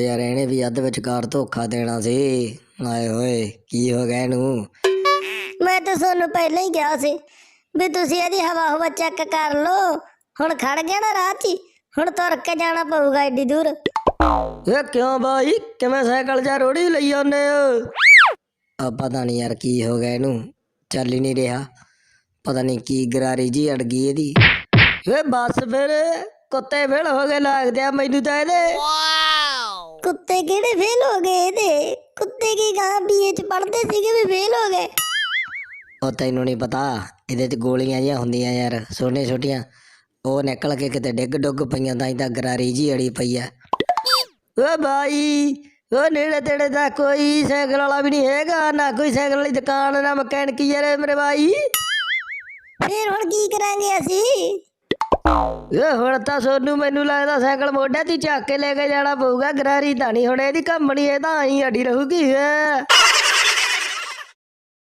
ਯਾਰ ਇਹਨੇ ਵੀ ਅੱਧ ਵਿਚਕਾਰ ਧੋਖਾ ਦੇਣਾ ਸੀ। ਆਏ ਹੋਏ ਕੀ ਹੋ ਗਿਆ ਇਹਨੂੰ? ਮੈਂ ਤਾਂ ਤੁਹਾਨੂੰ ਪਹਿਲਾਂ ਹੀ ਕਿਹਾ ਸੀ ਵੀ ਤੁਸੀਂ ਇਹਦੀ ਹਵਾ ਹਵਾ ਚੈੱਕ ਕਰ ਲਓ। ਹੁਣ ਖੜ ਗਿਆ ਨਾ ਰਾਹ 'ਚ ਹੀ, ਹੁਣ ਤੁਰ ਕੇ ਜਾਣਾ ਪਊਗਾ ਏਡੀ ਦੂਰ। ਇਹ ਕਿਉਂ ਬਾਈ? ਕਿਵੇਂ ਸਾਈਕਲ ਜਾਂ ਰੋੜੀ ਲਈ ਆਉਂਦੇ ਹੋ? ਆ ਪਤਾ ਨਹੀਂ ਯਾਰ ਕੀ ਹੋ ਗਿਆ ਇਹਨੂੰ ਚੱਲ ਹੀ ਨਹੀਂ ਰਿਹਾ। ਪਤਾ ਨਹੀਂ ਕੀ ਗਰਾਰੀ ਜੀ ਅੜ ਗਈ ਇਹਦੀ। ਵੇ ਬੱਸ ਫਿਰ ਕੁੱਤੇ ਫੇਲ ਹੋ ਗਏ ਲੱਗਦੇ ਆ ਮੈਨੂੰ ਤਾਂ ਇਹਦੇ। ਕੁੱਤੇ ਕਿਹੜੇ ਫੇਲ ਹੋ ਗਏ ਇਹਦੇ? ਕੁੱਤੇ ਕੀ ਗਾਂ ਬੀਏ 'ਚ ਪੜਦੇ ਸੀਗੇ ਵੀ ਫੇਲ ਹੋ ਗਏ? ਉਹ ਤੈਨੂੰ ਨਹੀਂ ਪਤਾ ਇਹਦੇ 'ਚ ਗੋਲੀਆਂ ਜਿਹੀਆਂ ਹੁੰਦੀਆਂ ਯਾਰ ਛੋਟੀਆਂ ਛੋਟੀਆਂ। ਉਹ ਨਿਕਲ ਕੇ ਕਿਤੇ ਡਿੱਗ ਡੁੱਗ ਪਈਆਂ ਤਾਂ ਤਾਂ ਗਰਾਰੀ ਜੀ ਅੜੀ ਪਈ ਆ। ਓ ਬਾਈ ਉਹ ਨੇੜੇ ਤੇੜੇ ਦਾ ਕੋਈ ਸਾਈਕਲ ਵਾਲਾ ਵੀ ਨਹੀਂ ਹੈਗਾ ਨਾ ਕੋਈ ਸਾਈਕਲ ਵਾਲੀ ਦੁਕਾਨ ਨਾ ਮਕੈਨਿਕ ਯਾਰ ਮੇਰੇ ਬਾਈ। ਫੇਰ ਹੁਣ ਕੀ ਕਰਾਂਗੇ ਅਸੀਂ? ਇਹ ਹੁਣ ਤਾਂ ਸੋਨੂੰ ਮੈਨੂੰ ਲੱਗਦਾ ਸਾਈਕਲ ਮੋਢੇ ਤੇ ਚੱਕ ਕੇ ਲੈ ਕੇ ਜਾਣਾ ਪਊਗਾ, ਗਰਾਰੀ ਤਾਂ ਨਹੀਂ ਹੁਣ, ਇਹਦੀ ਕੰਪਨੀ ਇਹ ਤਾਂ ਆਈ ਅੜੀ ਰਹੂਗੀ, ਹੈ।